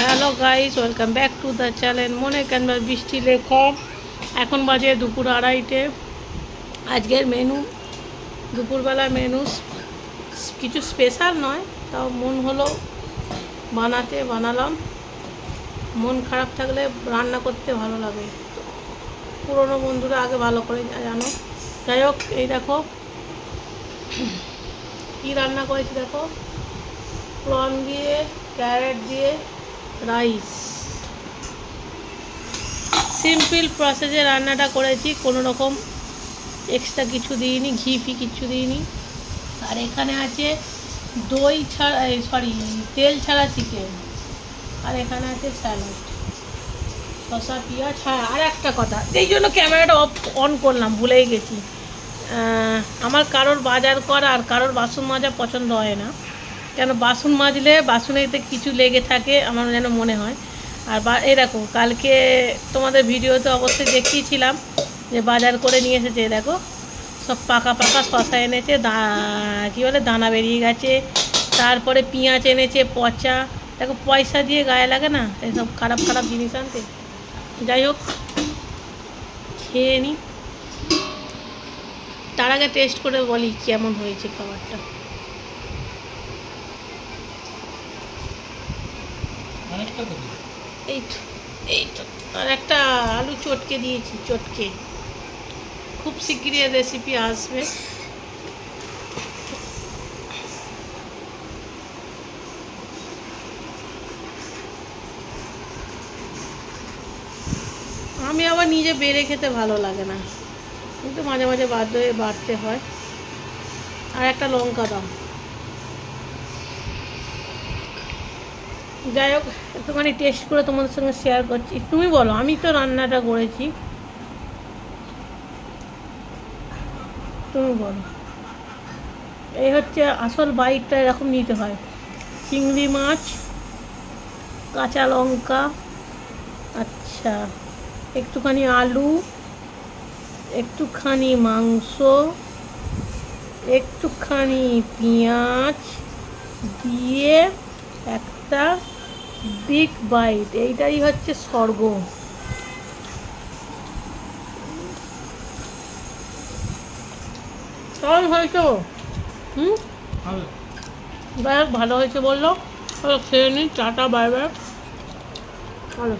Hello guys, welcome back to the channel মনে কেন বৃষ্টি লেখা এখন বাজে দুপুর আড়াইটে। আজকের মেনু দুপুরবেলা মেনু কিছু স্পেশাল নয়, তাও মন হলো বানাতে, বানালাম। মন খারাপ থাকলে রান্না করতে ভালো লাগে। পুরনো বন্ধুরা আগে ভালো করে জানো। যাই হোক, এই দেখো। কী রান্না করেছি দেখো? প্রন দিয়ে, ক্যারেট দিয়ে রাইস। সিম্পল প্রসেসে রান্নাটা করেছি, কোনো রকম এক্সট্রা কিছু দিইনি, ঘি ফি কিছু দিইনি। আর এখানে আছে দই ছাড়া সরি তেল ছাড়া চিকেন আর এখানে আছে স্যালাড শসা, পেঁয়াজ হ্যাঁ আর একটা কথা এই জন্য ক্যামেরাটা অফ অন করলাম, ভুলেই গেছি। আমার কারোর বাজার করা আর কারোর বাসন মাজা পছন্দ হয় না। কেন বাসন মাজলে বাসনেতে কিছু লেগে থাকে আমার যেন মনে হয়। আর বা দেখো, কালকে তোমাদের ভিডিওতে অবশ্যই দেখিয়েছিলাম যে বাজার করে নিয়ে এসেছে দেখো, সব পাকা পাকা শশা এনেছে, দা, কী বলে, দানা বেরিয়ে গেছে, তারপরে পেঁয়াজ এনেছে, পচা, দেখো পয়সা দিয়ে গায়ে লাগে না এইসব খারাপ খারাপ জিনিস আনতে। যাই হোক, খেয়ে নিই তার আগে টেস্ট করে বলি কেমন হয়েছে খাবারটা অনেকটা করি একটা আলু চটকে দিয়েছি, চটকে। খুব রেসিপি আসবে। আমি আবার নিজে বেড়ে খেতে ভালো লাগে না। কিন্তু মাঝে মাঝে বাধ্য হয়ে বাড়তে হয়। আর একটা লঙ্কা দাও। যাই হোক, একটুখানি টেস্ট করে তোমাদের সঙ্গে শেয়ার করছি। তুমি বলো, আমি তো রান্নাটা করেছি। তুমি বলো। এই হচ্ছে আসল বাইকটা এরকম নিতে হয়। চিংড়ি মাছ, কাঁচা লঙ্কা আচ্ছা একটুখানি আলু, একটুখানি মাংস, একটুখানি পেঁয়াজ, দিয়ে একটা বিগ বাইট এইটাই হচ্ছে স্বর্গ। কেমন হয়েছে হুম? যাই ভালো হয়েছে বলল। খেয়ে নিই চাটা বাই বাই ভালো